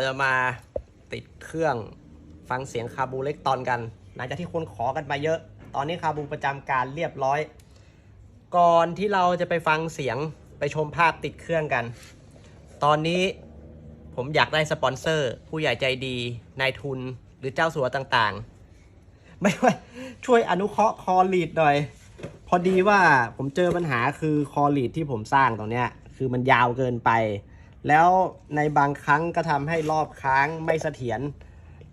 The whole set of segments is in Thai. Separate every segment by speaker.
Speaker 1: เราจะมาติดเครื่องฟังเสียงคาบูเล็กตอนกัน หลังจากที่คนขอกันมาเยอะ ตอนนี้คาบูประจำการเรียบร้อย ก่อนที่เราจะไปฟังเสียงไปชมภาพติดเครื่องกัน ตอนนี้ผมอยากได้สปอนเซอร์ ผู้ใหญ่ใจดีนายทุนหรือเจ้าสัวต่างๆ ไม่ว่าช่วยอนุเคราะห์คอลีดหน่อย พอดีว่าผมเจอปัญหาคือคอลีดที่ผมสร้างตรงเนี้ยคือมันยาวเกินไป แล้วในบางครั้งก็ทำให้รอบค้างไม่เสถียร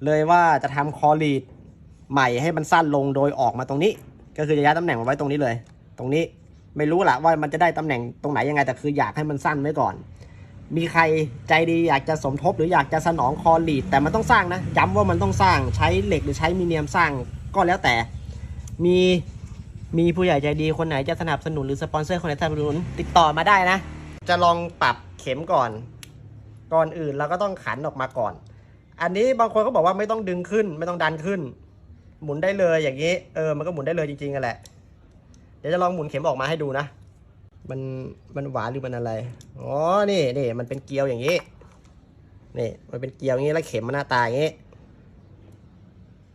Speaker 1: เลยว่าจะทำคอลีดใหม่ให้มันสั้นลงโดยออกมาตรงนี้ ก็คือจะย้ายตำแหน่งมาไว้ตรงนี้เลย ตรงนี้ไม่รู้ละว่ามันจะได้ตำแหน่งตรงไหนยังไงแต่คืออยากให้มันสั้นไว้ก่อน มีใครใจดีอยากจะสมทบหรืออยากจะสนองคอลีดแต่มันต้องสร้างนะย้ำว่ามันต้องสร้างใช้เหล็กหรือใช้มีเนียมสร้างก็แล้วแต่มีมีผู้ใหญ่ใจดีคนไหนจะสนับสนุนหรือสปอนเซอร์คนไหนสนับสนุนติดต่อมาได้นะ จะลองปรับ เข็มก่อน ก่อนอื่นเราก็ต้องขันออกมาก่อน อันนี้บางคนก็บอกว่าไม่ต้องดึงขึ้น ไม่ต้องดันขึ้น หมุนได้เลยอย่างนี้ เออ มันก็หมุนได้เลยจริงๆกันแหละ เดี๋ยวจะลองหมุนเข็มออกมาให้ดูนะ มัน มันหวานหรือมันอะไร อ๋อ นี่นี่มันเป็นเกลียวอย่างนี้ นี่ มันเป็นเกลียวอย่างนี้แล้วเข็มมันหน้าตาอย่างนี้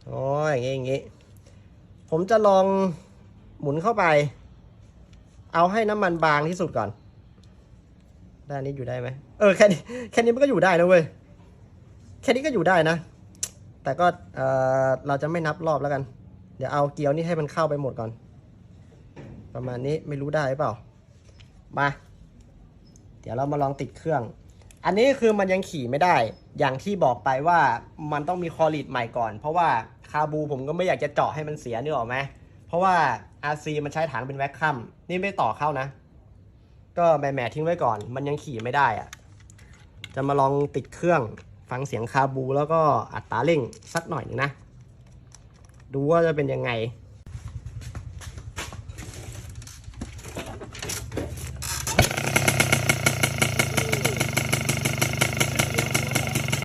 Speaker 1: อ๋อ อย่างนี้อย่างนี้ ผมจะลองหมุนเข้าไป เอาให้น้ำมันบางที่สุดก่อน ด้านนี้อยู่ได้ไหมเออแค่นี้แค่นี้มันก็อยู่ได้นะเว้ยแค่นี้ก็อยู่ได้นะ แต่ก็เออเราจะไม่นับรอบแล้วกัน เดี๋ยวเอาเกลียวนี่ให้มันเข้าไปหมดก่อน ประมาณนี้ไม่รู้ได้หรือเปล่ามาเดี๋ยวเรามาลองติดเครื่อง อันนี้คือมันยังขี่ไม่ได้ อย่างที่บอกไปว่ามันต้องมีคอลีดใหม่ก่อน เพราะว่าคาบูผมก็ไม่อยากจะเจาะให้มันเสียเนึกออกไหมเพราะว่า RC มันใช้ถังเป็นแว็กคัมนี่ไม่ต่อเข้านะ ก็แหม่ๆทิ้งไว้ก่อน มันยังขี่ไม่ได้อะจะมาลองติดเครื่องฟังเสียงคาบูแล้วก็อัตราเร่งสักหน่อยนึงนะ ดูว่าจะเป็นยังไง